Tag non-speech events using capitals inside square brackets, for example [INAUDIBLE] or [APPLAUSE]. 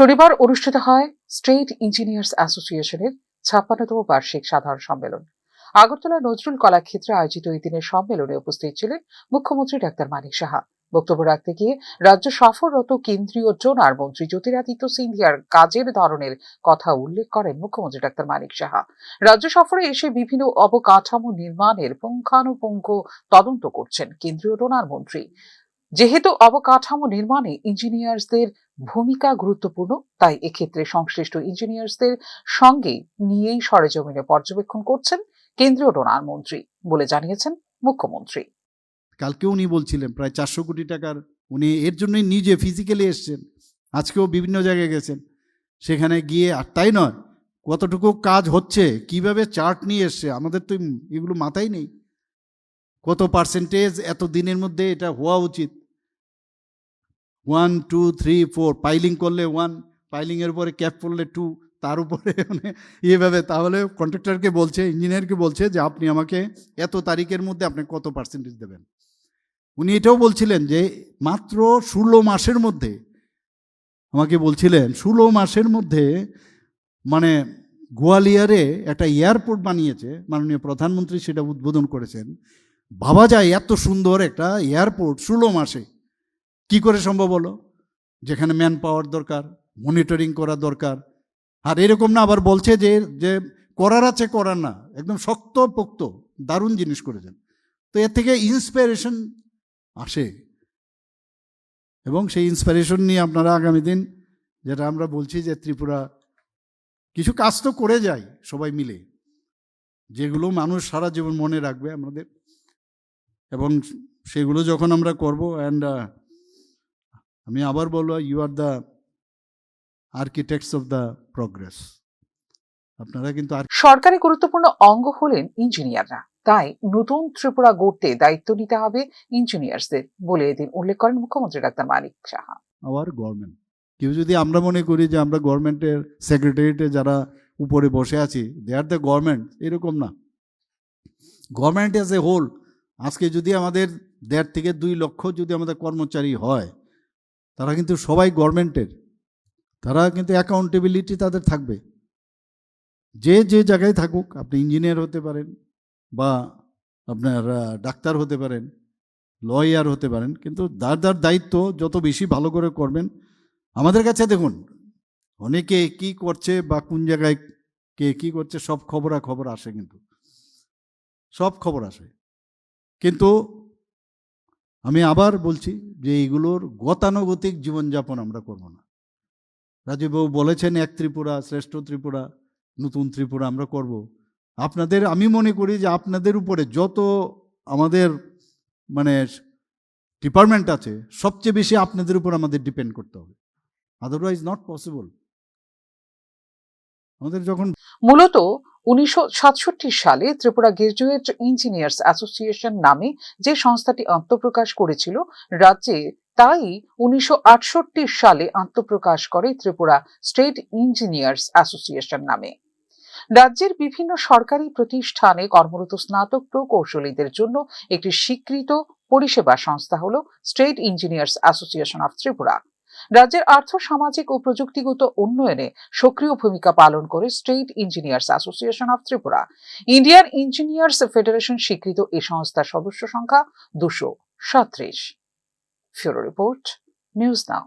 শনিবার অনুষ্ঠিত হয় স্টেট ইঞ্জিনিয়ার্স অ্যাসোসিয়েশনের ছাপ্পান্নতম বার্ষিক সাধারণ সম্মেলন। আগরতলা নজরুল কলাক্ষেত্রে আয়োজিত এই দিনের সম্মেলনে উপস্থিত ছিলেন মুখ্যমন্ত্রী ডাক্তার মানিক সাহা। বক্তব্য রাখতে গিয়ে রাজ্য সফররত কেন্দ্রীয় জোনার মন্ত্রী জ্যোতিরাদিত্য সিন্ধিয়ার কাজের ধরনের কথা উল্লেখ করেন মুখ্যমন্ত্রী ডাক্তার মানিক সাহা। রাজ্য সফরে এসে বিভিন্ন অবকাঠামো নির্মাণের পুঙ্খানুপুঙ্খ তদন্ত করছেন কেন্দ্রীয় ডোনার মন্ত্রী। যেহেতু অবকাঠামো নির্মাণে ইঞ্জিনিয়ার্সদের ভূমিকা গুরুত্বপূর্ণ, তাই এক্ষেত্রে সংশ্লিষ্ট ইঞ্জিনিয়ার্সদের সঙ্গে নিয়েই সরেজমিনে পর্যবেক্ষণ করছেন কেন্দ্রীয় ডোনার মন্ত্রী বলে জানিয়েছেন মুখ্যমন্ত্রী। কালকে উনি বলছিলেন, প্রায় চারশো কোটি টাকার উনি এর জন্যই নিজে ফিজিক্যালি এসছেন, আজকেও বিভিন্ন জায়গায় গেছেন। সেখানে গিয়ে, আর তাই নয়, কতটুকু কাজ হচ্ছে, কীভাবে চার্ট নিয়ে এসছে, আমাদের তো এগুলো মাথায় নেই। কত পার্সেন্টেজ এত দিনের মধ্যে এটা হওয়া উচিত? One two three four piling করলে ওয়ান পাইলিংয়ের পরে ক্যাপ করলে টু তার উপরে [LAUGHS] মানে এভাবে তাহলে কন্ট্রাক্টরকে বলছে ইঞ্জিনিয়ারকে বলছে যে, আপনি আমাকে এত তারিখের মধ্যে আপনি কত পার্সেন্টেজ দেবেন? উনি এটাও বলছিলেন যে, মাত্র ষোলো মাসের মধ্যে। আমাকে বলছিলেন, ষোলো মাসের মধ্যে মানে গোয়ালিয়রে একটা এয়ারপোর্ট বানিয়েছে, মাননীয় প্রধানমন্ত্রী সেটা উদ্বোধন করেছেন। ভাবা যায়, এত সুন্দর একটা এয়ারপোর্ট ষোলো মাসে। কি করে সম্ভব হলো? যেখানে ম্যান পাওয়ার দরকার মনিটরিং করা দরকার। আর এরকম না, আবার বলছে যে যে করার আছে, করার না। একদম শক্ত পোক্ত, দারুণ জিনিস করেছেন। তো এর থেকে ইন্সপিরেশন আসে। এবং সেই ইন্সপিরেশন নিয়ে আপনারা আগামী দিন, যেটা আমরা বলছি যে ত্রিপুরা, কিছু কাজ তো করে যাই সবাই মিলে। যেগুলো মানুষ সারা জীবন মনে রাখবে আমাদের। এবং সেগুলো যখন আমরা করব অ্যান্ড আমি আবার বলব you are the architects of the progress আপনারা কিন্তু সরকারি গুরুত্বপূর্ণ অঙ্গ হলেন ইঞ্জিনিয়াররা। তাই নতুন ত্রিপুরা গড়তে দায়িত্ব নিতে হবে ইঞ্জিনিয়ার্সদের বলে এদিন উল্লেখ করেন মুখ্যমন্ত্রী doctor Manik Saha. Our government. কেউ যদি আমরা মনে করি যে আমরা গভর্নমেন্টের সেক্রেটারিয়েটে যারা উপরে বসে আছি দে আর দ্য গভর্নমেন্ট এরকম না। গভর্নমেন্ট অ্যাজ এ হোল আজকে যদি আমাদের দেড় থেকে দুই লক্ষ যদি আমাদের কর্মচারী হয় তারা কিন্তু সবাই গভর্নমেন্টের। তারা কিন্তু অ্যাকাউন্টেবিলিটি তাদের থাকবে। যে যে জায়গায় থাকুক, আপনি ইঞ্জিনিয়ার হতে পারেন বা আপনার ডাক্তার হতে পারেন লয়ার হতে পারেন, কিন্তু দার দার দায়িত্ব যত বেশি ভালো করে করবেন, আমাদের কাছে দেখুন, অনেকে কি করছে বা কোন জায়গায় কে কি করছে সব খবরা খবর আসে কিন্তু। সব খবর আসে। কিন্তু আমি আবার বলছি যে এইগুলোর গতানুগতিক জীবনযাপন আমরা করব না। রাজীববাবু বলেছেন এক ত্রিপুরা, শ্রেষ্ঠ ত্রিপুরা, নতুন ত্রিপুরা আমরা করব। আপনাদের, আমি মনে করি যে আপনাদের উপরে যত আমাদের মানে ডিপার্টমেন্ট আছে, সবচেয়ে বেশি আপনাদের উপর আমাদের ডিপেন্ড করতে হবে। আদারওয়াইজ নট পসিবল আমাদের যখন মূলত উনিশশো সাতষট্টি সালে ত্রিপুরা গ্রাজুয়েট ইঞ্জিনিয়ার্স অ্যাসোসিয়েশন নামে যে সংস্থাটি আত্মপ্রকাশ করেছিল রাজ্যে, তাই উনিশশো আটষট্টি সালে আত্মপ্রকাশ করে ত্রিপুরা স্টেট ইঞ্জিনিয়ার্স অ্যাসোসিয়েশন নামে। রাজ্যের বিভিন্ন সরকারি প্রতিষ্ঠানে কর্মরত স্নাতক প্রকৌশলীদের জন্য একটি স্বীকৃত পরিষেবা সংস্থা হল state engineers association of Tripura. রাজ্যের আর্থ, সামাজিক ও প্রযুক্তিগত উন্নয়নে সক্রিয় ভূমিকা পালন করে state engineers association of Tripura. Indian engineers federation স্বীকৃত এ সংস্থার সদস্য সংখ্যা দুশো সাত্রিশ। Report, news now.